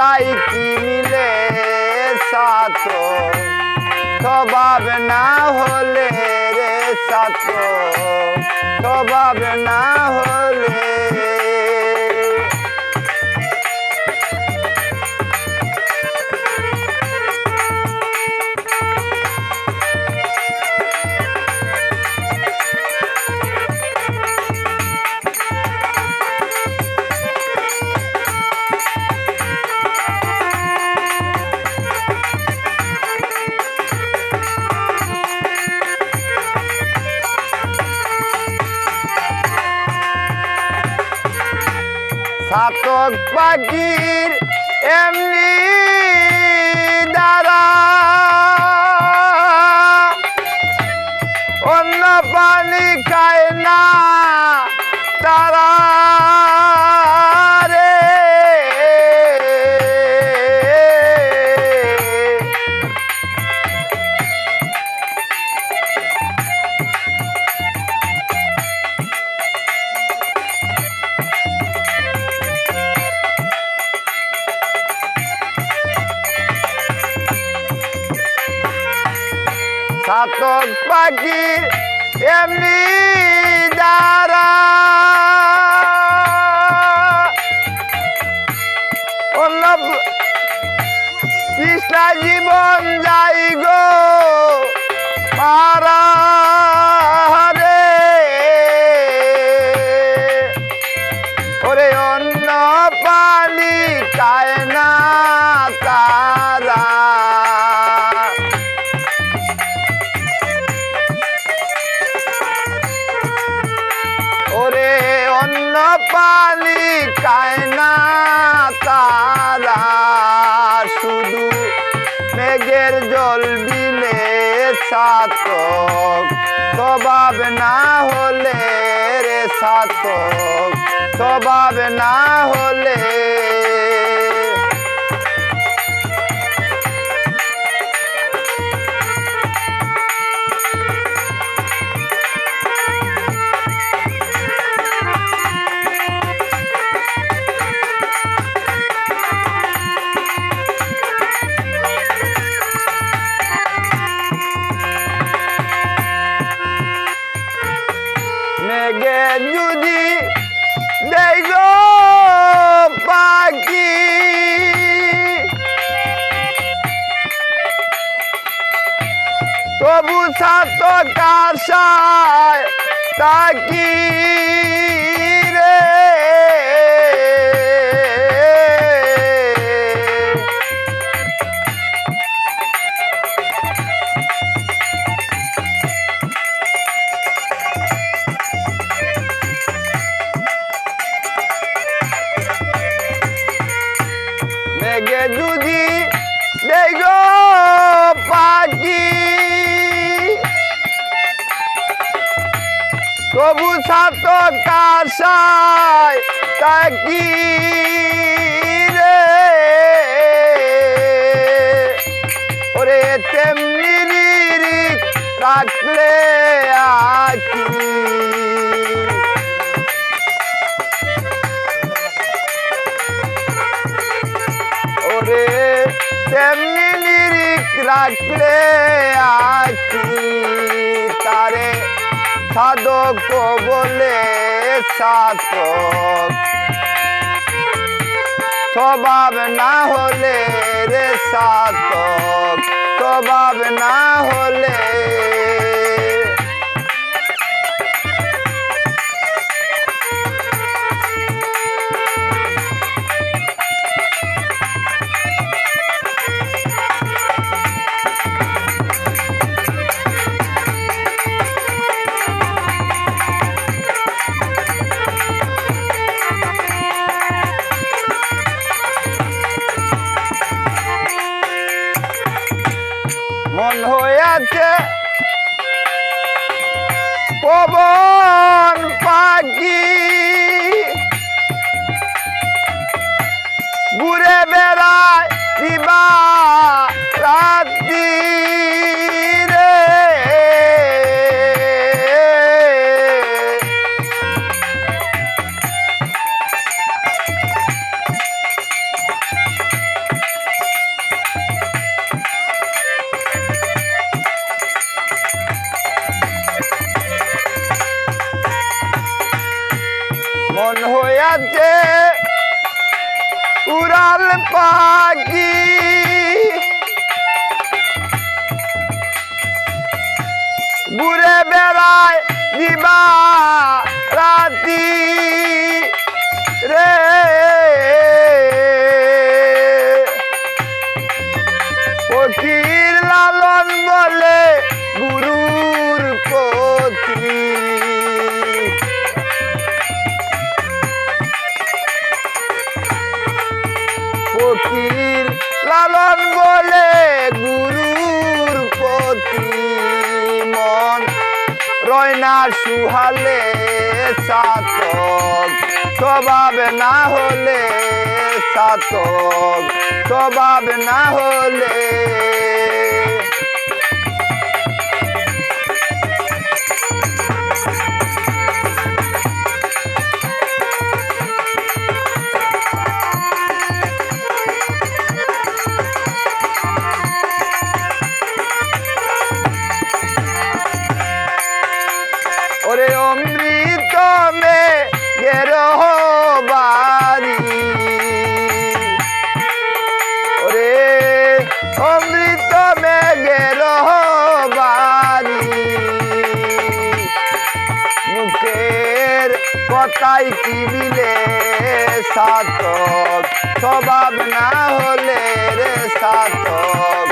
তাই কিনিলে সাত খবাব না হলে রে সাত খবাব না হলে সাতক পাখির এমনি দ্বারা। অন্য পানি খায় না তারা। সাতক পাখির এমনি দ্বারা অন্য পানি খায় না তারা শুধু মেঘের জল বিলে সাতক তবাব না হলে রে সাতক তবাব না হলে পাখি তবু সাত কাশায় তাকি। তবু সাত কাশায় রে? ওরে তেমনি রাখলে আকি ওরে তেমনি রাখলে আকি তারে সাধক বলে সাধক স্বভাব না হলে রে সাধক স্বভাব না হলে পবন পাখি अजे उरल पागी। बुरे बेला दीवा राती রয়না সুহালে সাতক। স্বভাব না হলে সাতক। স্বভাব না হলে কথাই কি মিলে সাতক স্বভাব না হলে রে সাতক